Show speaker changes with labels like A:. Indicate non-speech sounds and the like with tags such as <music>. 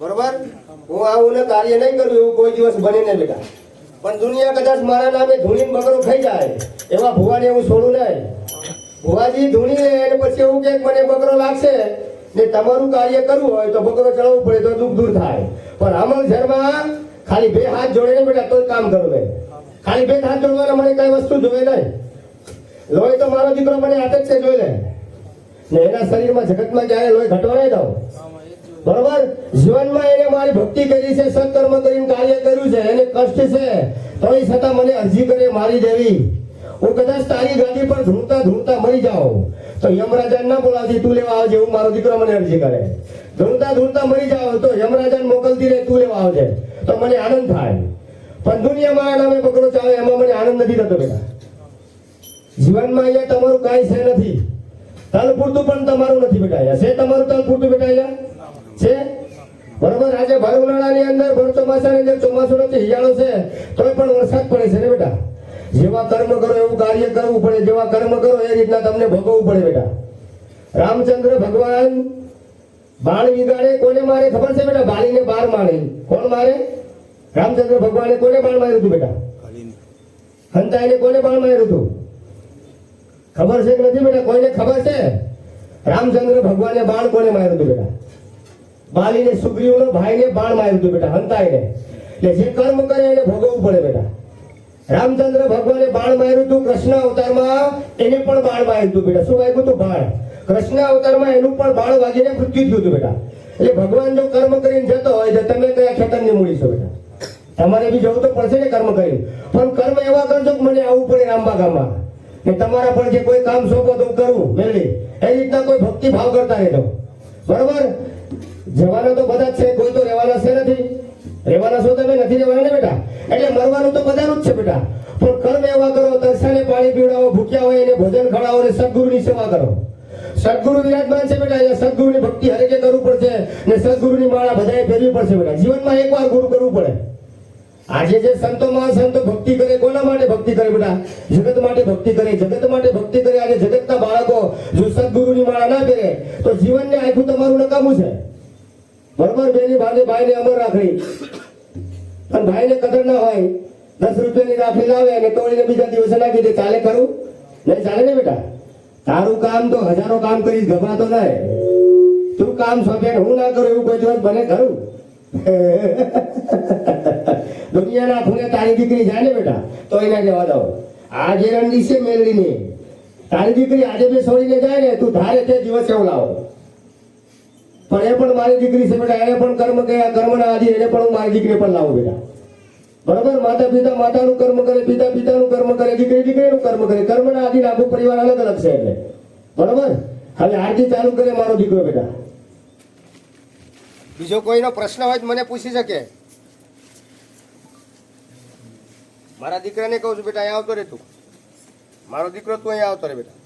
A: બરોબર? હું આવું ને કાર્ય નહીં કરું એવું કોઈ દિવસ બને નહીં બેટા. પણ દુનિયા કદાચ મારા નામે ધૂણીને બગડો થઈ જાય. એવા ભુવાને હું છોડું નહીં. ભુવાજી ધૂણી અને પછી એવું કે મને બકરો લાગશે ને તમારું કાર્ય કરવું હોય તો બકરો ચડવું પડે તો દુઃખ દૂર થાય. પણ અમલ શહેરમાં ખાલી બે હાથ જોડે ને બેટા, તોય કામ કરવું નહીં. ખાલી બે હાથ જોડવાના મને કઈ વસ્તુ જોઈ નહીં. લોહી તો મારો દીકરો મને હાથે જ છે, જોઈ લે. ને એના શરીરમાં જગતમાં ક્યારે લોહી ઘટવા નહીં દઉં. બરોબર? જીવનમાં એને મારી ભક્તિ કરી છે, સત્કર્મ કરીને કાર્ય કર્યું છે, એને કષ્ટ છે તો એ છતાં મને અરજી કરે, મારી દેવી. હું કદાચ તારી ગાડી પર ધૂળતા ધૂળતા મરી જાઉં. તો યમરાજા ના બોલાવતી તું લેવા આવજે, હું મારો દીકરો મને અરજી કરે. ધૂળતા ધૂળતા મરી જાઉં તો યમરાજા મોકલતી રહે, તું લેવા આવજે. તો મને આનંદ થાય. પણ દુનિયામાં નામે પકડો ચાલે, એમાં મને આનંદ નથી થતો બેટા. જીવનમાં અહીંયા તમારું કાંઈ છે નથી. તલ પૂરતું પણ તમારું નથી બેટા. છે તમારું તલ પૂરતું બેટા અહીંયા? છે? બરોબર? આજે ભર ઉનાળાની અંદર ભર ચોમાસાની અંદર ચોમાસું નથી હિયાળો છે, તોય પણ વરસાદ પડે છે ને બેટા? જેવા કર્મ કરો, એવું કાર્ય કરવું પડે. જેવા કર્મ કરો, એ રીતના તમને ભોગવવું પડે બેટા. રામચંદ્ર ભગવાન બાણ વિગાડે, કોને મારે ખબર છે બેટા? બાળીને બાર મારે કોણ મારે? રામચંદ્ર ભગવાને કોને બાણ માર્યું હતું બેટા? હંતાઈને કોને બાણ માર્યું હતું? ખબર છે કે નથી બેટા? કોઈને ખબર છે? રામચંદ્ર ભગવાને બાણ કોને માર્યું હતું બેટા? બાલીને સુગ્રીવનો ભાઈને બાણ માર્યું હતું બેટા, હંતાઈને. એટલે જે કર્મ કરે એને ભોગવવું પડે બેટા. રામચંદ્ર ભગવાને બાણ માર્યું હતું કૃષ્ણ અવતારમાં, એને પણ બાણ માર્યું હતું બેટા. શું વાગ્યું હતું? બાણ. કૃષ્ણ અવતારમાં એનું પણ બાણ વાગીને મૃત્યુ થયું હતું બેટા. એટલે ભગવાન જો કર્મ કરીને જતો હોય, તો તમે કયા ખેતરની મૂડી છો બેટા? તમારે બી જવું તો પડશે ને કર્મ કરીને. પણ કર્મ એવા કરજો કે મને આવવું પડે રામબા ગામમાં. કે તમારા પર જે કોઈ કામ સોંપો તો કરું, મેળવી. એ રીતના કોઈ ભક્તિ ભાવ કરતા રહેજો બરોબર? જવાના તો બધા છે, કોઈ તો રહેવાના છે નથી. રહેવાના છો તમે, નથી રહેવાના ને બેટા? એટલે મરવાનું તો બધાનું જ છે બેટા. પણ કર્મ એવા કરો, તરસાને પાણી પીવડાવો, ભૂખ્યા હોય એને ભોજન ખવડાવો અને સદગુરુની સેવા કરો. સદગુરુ વિરાજમાન છે બેટા, અહીંયા સદગુરુની ભક્તિ હરેકે કરવું પડશે ને સદગુરુની માળા બધાએ પહેરવી પડશે બેટા. જીવનમાં એકવાર ગુરુ કરવું પડે. આજે જે સંતો મહાસંતો ભક્તિ કરે, કોના માટે ભક્તિ કરે બેટા? જગત માટે ભક્તિ કરે, જગત માટે ભક્તિ કરે. આજે જગતના બાળકો જો સદગુરુની માળા ના પહેરે, તો જીવનને આખું તમારું નકામું છે. બરોબર? બેની ભાને ભાઈને અમર રાખડી પણ ભાઈને કદર ના હોય, દસ રૂપિયાની રાખડી લાવે અને તોડીને બીજા દિવસે નાખી દે. ચાલે ખરું? નહીં ચાલે ને બેટા? તારું કામ તો હજારો કામ કરીશ ગભરાતો નહીં. તું કામ સોંપે હું ના કરું એવું કોઈ દિવસ બને ખરું? <laughs> દુનિયાના ખૂણે તારી દીકરી જાય ને બેટા તો એના જવા દો આજે રણની છે મેળવીને તારી દીકરી આજે બે છોડીને જાય ને, તું ધારે તે દિવસે એવું લાવો. પણ એ પણ મારી દીકરી છે, બેટા, એને પણ કર્મ કર્યા કર્મના આધી એને પણ હું મારી દીકરી પણ લાવું, બેટા. બરોબર? માતા પિતા માતાનું કર્મ કરે પિતા પિતાનું કર્મ કરે, દીકરી દીકરીનું કર્મ કરે. કર્મના આદિ આખું પરિવાર અલગ અલગ છે એટલે. બરોબર? હવે આરતી ચાલુ કરે મારો દીકરો, બેટા. બીજો કોઈનો પ્રશ્ન હોય મને પૂછી શકે. મારા દીકરાને કહું છું, બેટા, અહીંયા આવતો રે તું. મારો દીકરો તું અહીંયા આવતો રે બેટા.